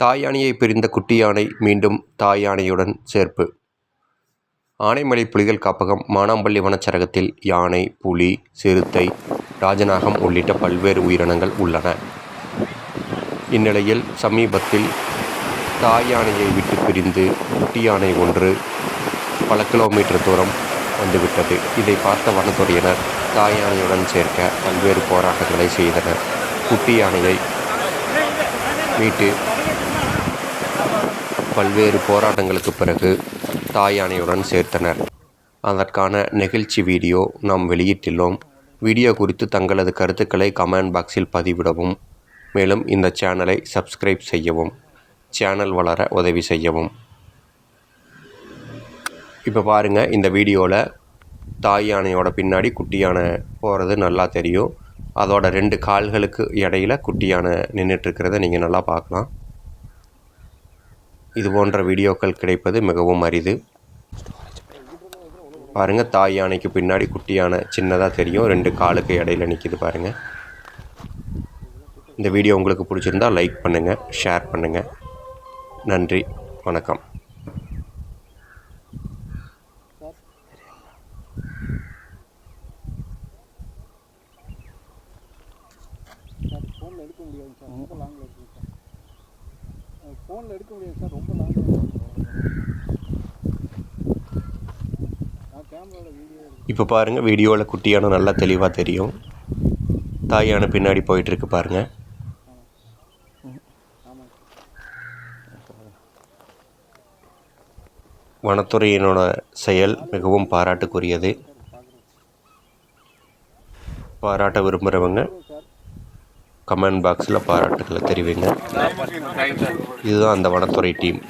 தாய் யானையை பிரிந்த குட்டி யானை மீண்டும் தாயானையுடன் சேர்ப்பு. ஆனைமலை புலிகள் காப்பகம் மானாம்பள்ளி வனச்சரகத்தில் யானை புலி சிறுத்தை ராஜநாகம் உள்ளிட்ட பல்வேறு உயிரினங்கள் உள்ளன. இந்நிலையில் சமீபத்தில் தாய் யானையை விட்டு பிரிந்து குட்டி யானை ஒன்று பல கிலோமீட்டர் தூரம் வந்துவிட்டது. இதை பார்த்த வனத்துறையினர் தாய் யானையுடன் சேர்க்க பல்வேறு போராட்டங்களை செய்தனர். குட்டி யானையை மீட்டு பல்வேறு போராட்டங்களுக்கு பிறகு தாய் யானையுடன் சேர்த்தனர். அதற்கான நெகிழ்ச்சி வீடியோ நாம் வெளியிட்டுள்ளோம். வீடியோ குறித்து தங்களது கருத்துக்களை கமெண்ட் பாக்ஸில் பதிவிடவும். மேலும் இந்த சேனலை சப்ஸ்கிரைப் செய்யவும். சேனல் வளர உதவி செய்யவும். இப்போ பாருங்கள் இந்த வீடியோவில் தாய் யானையோட பின்னாடி குட்டி யானை போகிறது நல்லா தெரியும். அதோட ரெண்டு கால்களுக்கு இடையில குட்டி யானை நின்றுட்டுருக்கிறத நீங்கள் நல்லா பார்க்கலாம். இது போன்ற வீடியோக்கள் கிடைப்பது மிகவும் அரிது. பாருங்கள் தாய் யானைக்கு பின்னாடி குட்டி யானை சின்னதாக தெரியும். ரெண்டு காலுக்கு இடையில நிற்கிது பாருங்கள் இந்த வீடியோ உங்களுக்கு பிடிச்சிருந்தா லைக் பண்ணுங்கள் ஷேர் பண்ணுங்கள் நன்றி வணக்கம். ஃபோனில் எடுக்க முடியாது சார். ரொம்ப லாங்கில் இருக்குது சார். ஃபோனில் எடுக்க முடியாது சார். ரொம்ப லாங்கில் இருக்குது நான் கேமராவில் வீடியோ எடுக்கிறேன் இப்போ பாருங்கள் வீடியோவில் குட்டியான நல்லா தெளிவாக தெரியும். தாயான பின்னாடி போயிட்டுருக்கு பாருங்கள் வனத்துறையினோட செயல் மிகவும் பாராட்டுக்குரியது. பாராட்ட விரும்புகிறவங்க கமெண்ட் பாக்ஸில் பாராட்டுகளை தெரிவிங்க. இதுதான் அந்த வனத்துறை டீம்.